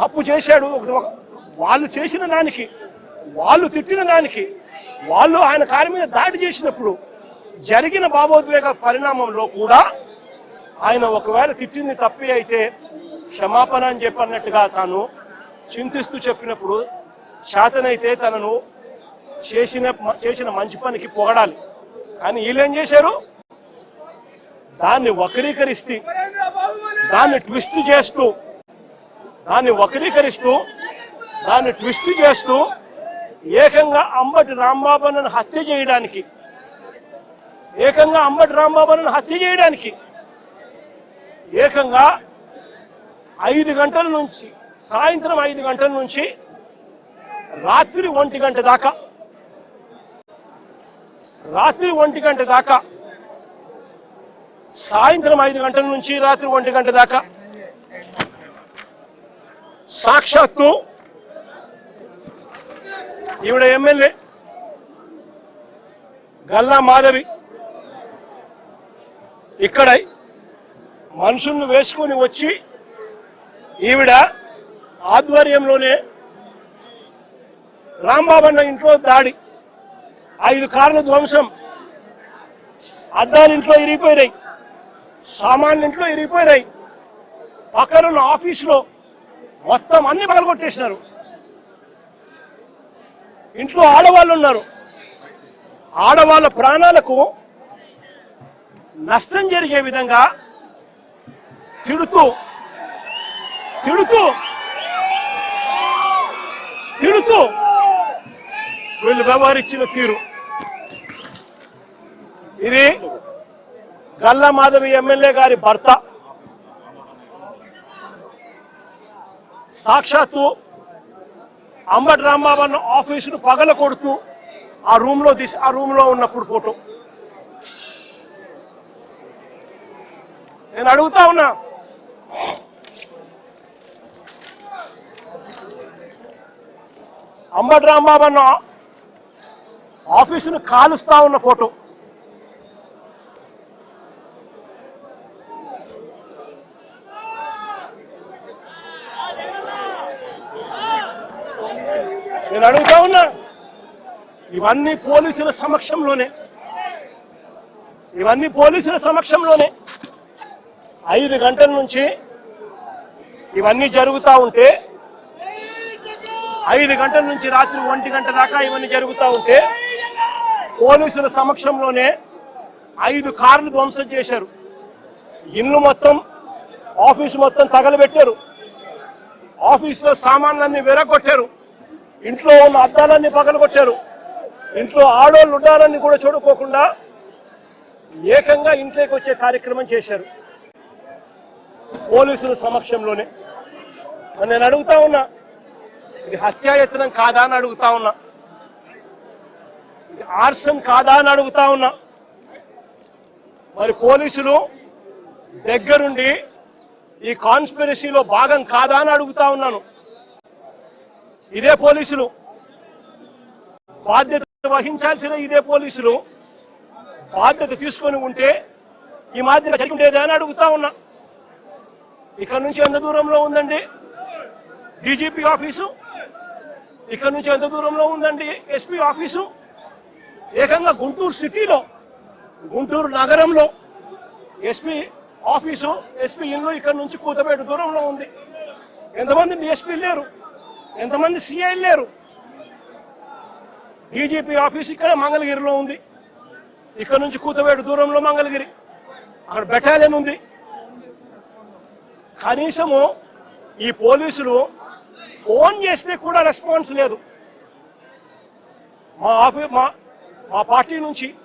తప్పు చేశాడు. ఒక- వాళ్ళు చేసిన దానికి వాళ్ళు తిట్టిన దానికి వాళ్ళు ఆయన కారి మీద దాడి చేసినప్పుడు జరిగిన భావోద్వేగ పరిణామంలో కూడా ఆయన ఒకవేళ తిట్టింది తప్పి అయితే క్షమాపణ అని చెప్పన్నట్టుగా తాను చింతిస్తూ చెప్పినప్పుడు శాతనైతే తనను చేసిన చేసిన మంచి పనికి పొగడాలి. కానీ వీళ్ళేం చేశారు? దాన్ని వక్రీకరిస్తూ దాన్ని ట్విస్ట్ చేస్తూ దాన్ని వక్రీకరిస్తూ దాన్ని ట్విస్ట్ చేస్తూ ఏకంగా అంబటి రాంబాబును హత్య చేయడానికి ఏకంగా అంబటి రాంబాబును హత్య చేయడానికి ఏకంగా ఐదు గంటల నుంచి సాయంత్రం ఐదు గంటల నుంచి రాత్రి ఒంటి గంట దాకా రాత్రి ఒంటి గంట దాకా సాయంత్రం ఐదు గంటల నుంచి రాత్రి ఒంటి గంట దాకా సాక్షాత్తు ఈవిడ ఎమ్మెల్యే గల్లా మాధవి ఇక్కడ మనుషుల్ని వేసుకొని వచ్చి ఈవిడ ఆధ్వర్యంలోనే రాంబాబన్న ఇంట్లో దాడి ఐదు కార్ల ధ్వంసం అద్దాలింట్లో ఇరిగిపోయినాయి సామాన్లు ఇంట్లో ఇరిగిపోయినాయి. పక్కనున్న ఆఫీసులో మొత్తం అన్ని పగలగొట్టేసినారు. ఇంట్లో ఆడవాళ్ళు ఉన్నారు. ఆడవాళ్ళ ప్రాణాలకు నష్టం జరిగే విధంగా తిడుతూ తిడుతూ తిడుతూ వీళ్ళు వ్యవహరించిన తీరు. ఇది గల్లా మాధవి ఎమ్మెల్యే గారి భర్త. సాక్షాత్తు అంబటి రాంబాబు అన్న ఆఫీసును పగల కొడుతూ ఆ రూమ్లో తీసి ఆ రూమ్లో ఉన్నప్పుడు ఫోటో. నేను అడుగుతా ఉన్నా. అంబటి రాంబాబు అన్న ఆఫీసును కాలుస్తా ఉన్న ఫోటో. నేను అడుగుతా ఉన్నా ఇవన్నీ పోలీసుల సమక్షంలోనే. ఇవన్నీ పోలీసుల సమక్షంలోనే. ఐదు గంటల నుంచి ఇవన్నీ జరుగుతూ ఉంటే ఐదు గంటల నుంచి రాత్రి ఒంటి గంట దాకా ఇవన్నీ జరుగుతూ ఉంటే పోలీసుల సమక్షంలోనే ఐదు కార్లు ధ్వంసం చేశారు. ఇల్లు మొత్తం ఆఫీసు మొత్తం తగలబెట్టారు. ఆఫీసులో సామాన్లన్నీ విరగొట్టారు. ఇంట్లో ఉన్న అద్దాలన్నీ పగలగొట్టారు ఇంట్లో ఆడోళ్ళు ఉండాలని కూడా చూడుకోకుండా ఏకంగా ఇంట్లోకి వచ్చే కార్యక్రమం చేశారు. పోలీసుల సమక్షంలోనే. నేను అడుగుతా ఉన్నా ఇది హత్యాయత్నం కాదా అని అడుగుతా ఉన్నా ఇది ఆర్సం కాదా అని అడుగుతా ఉన్నా. మరి పోలీసులు దగ్గరుండి ఈ కాన్స్పిరసీలో భాగం కాదా అని అడుగుతా ఉన్నాను. ఇదే పోలీసులు. బాధ్యత వహించాల్సిన ఇదే పోలీసులు. బాధ్యత తీసుకొని ఉంటే ఈ మాదిరి జరిగి ఉండేదా అని అడుగుతా ఉన్నా. ఇక్కడ నుంచి ఎంత దూరంలో ఉందండి? DGP office? ఇక్కడ నుంచి ఎంత దూరంలో ఉందండి ఎస్పీ ఆఫీసు? ఏకంగా గుంటూరు సిటీలో గుంటూరు నగరంలో ఎస్పీ ఆఫీసు ఎస్పీ ఇల్లు ఇక్కడ నుంచి కూతపేట దూరంలో ఉంది. ఎంతమంది ఎస్పీ లేరు? ఎంతమంది సీఐ లేరు? డీజీపీ ఆఫీస్ ఇక్కడ మంగళగిరిలో ఉంది. ఇక్కడ నుంచి కూతవేడు దూరంలో మంగళగిరి. అక్కడ బెటాలియన్ ఉంది. కనీసము ఈ పోలీసులు ఫోన్ చేస్తే కూడా రెస్పాన్స్ లేదు. మా ఆఫీ మా మా పార్టీ నుంచి